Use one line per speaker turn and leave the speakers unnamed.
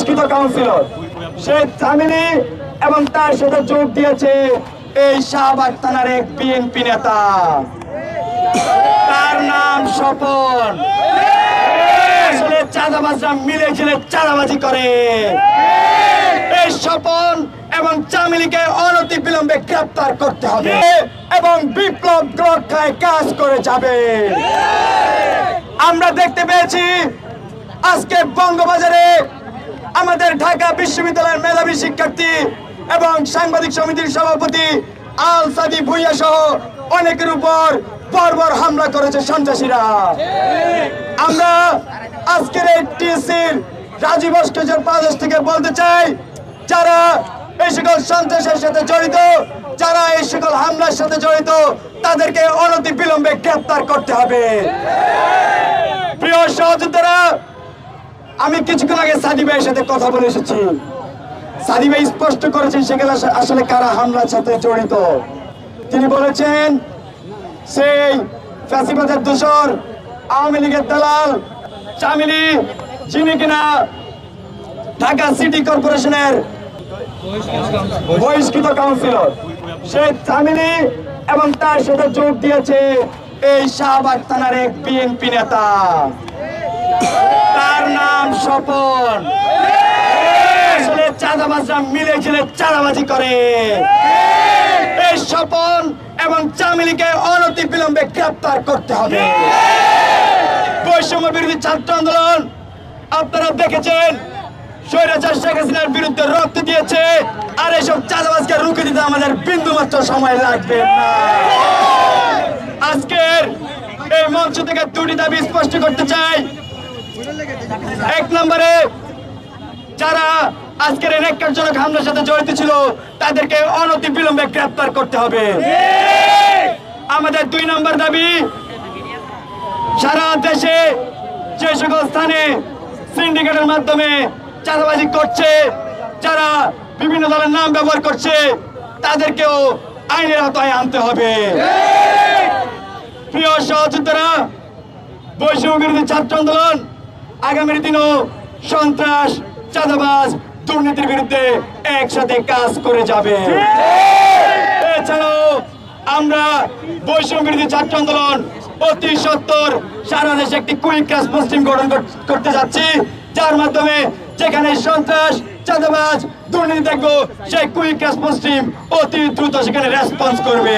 বহিষ্কৃত কাউন্সিলর সে তামিলি এবং তার সাথে যোগ দিয়েছে এই শাহবাগ থানার এক বিএনপি নেতা। তার নাম স্বপন। চাঁদাবাজরা মিলে ঝিলে চাঁদাবাজি করে। এই স্বপন এবং চামিলিকে অনতি বিলম্বে গ্রেপ্তার করতে হবে এবং বিপ্লব রক্ষায় কাজ করে যাবে। আমরা দেখতে পেয়েছি আজকে বঙ্গবাজারে আমাদের ঢাকা বিশ্ববিদ্যালয়ের মেধাবী শিক্ষার্থী এবং সাংবাদিক সমিতির সভাপতি আল সাদি ভুইয়া সহ অনেকের উপর বর্বর হামলা করেছে সন্ত্রাসীরা। আমরা আজকের এই রাজীব ভাস্কর্যের প্রদেশ থেকে বলতে চাই, যারা এই সকল সন্ত্রাসের সাথে জড়িত, যারা এই সকল হামলার সাথে জড়িত, তাদেরকে অনতি বিলম্বে গ্রেপ্তার করতে হবে। আমি কিছুক্ষণ আগে সাদি ভাইয়ের সাথে কথা বলে এসেছি। সাদি ভাই স্পষ্ট করেছেন সেখানে আসলে কারা হামলার সাথে জড়িত। তিনি বলেছেন, সেই ফ্যাসিবাদের দোষর আওয়ামী লীগের দালাল চামিলি, যিনি কিনা ঢাকা সিটি কর্পোরেশনের বহিষ্কৃত কাউন্সিলর, সে তামিলি এবং তার সাথে যোগ দিয়েছে এই শাহবাগ থানার এক বিএনপি নেতা। তার নাম স্বপন। চাঁদাবাজরা মিলে ঝিলে চাঁদাবাজি করে। এই স্বপন এবং চামিলিকে অনতি বিলম্বে গ্রেপ্তার করতে হবে। বৈষম্য বিরোধী ছাত্র আন্দোলন, আপনারা দেখেছেন, স্বৈরাচার শেখ হাসিনার বিরুদ্ধে রক্ত দিয়েছে। আর এসব চাঁদাবাজকে রুখে দিতে আমাদের বিন্দু মাত্র সময় লাগবে আজকের এই মঞ্চ থেকে দুটি দাবি স্পষ্ট করতে চাই। এক নম্বরে যারা আজকের এই ন্যাক্কারজনক হামলার সাথে জড়িত ছিল, তাদেরকে অনতি বিলম্বে গ্রেপ্তার করতে হবে। আমাদের দুই নম্বর দাবি, সারা দেশে যে সকল স্থানে সিন্ডিকেটের মাধ্যমে চাঁদাবাজি করছে, যারা বিভিন্ন ধরনের নাম ব্যবহার করছে, তাদেরকেও আইনের আওতায় আনতে হবে। প্রিয় সহযোদ্ধারা বৈষম্য বিরোধী ছাত্র আন্দোলন আগামীর দিনও সন্ত্রাস, চাঁদাবাজ, দুর্নীতির বিরুদ্ধে একসাথে কাজ করে যাবে। এছাড়াও আমরা বৈষম্য বিরোধী ছাত্র আন্দোলন অতি সত্তর সারা দেশে একটি কুইক রেসপন্স টিম গঠন করতে যাচ্ছি, যার মাধ্যমে যেখানে সন্ত্রাস, চাঁদাবাজ, দুর্নীতি দেখব, সেই কুইক রেসপন্স টিম অতি দ্রুত সেখানে রেসপন্স করবে।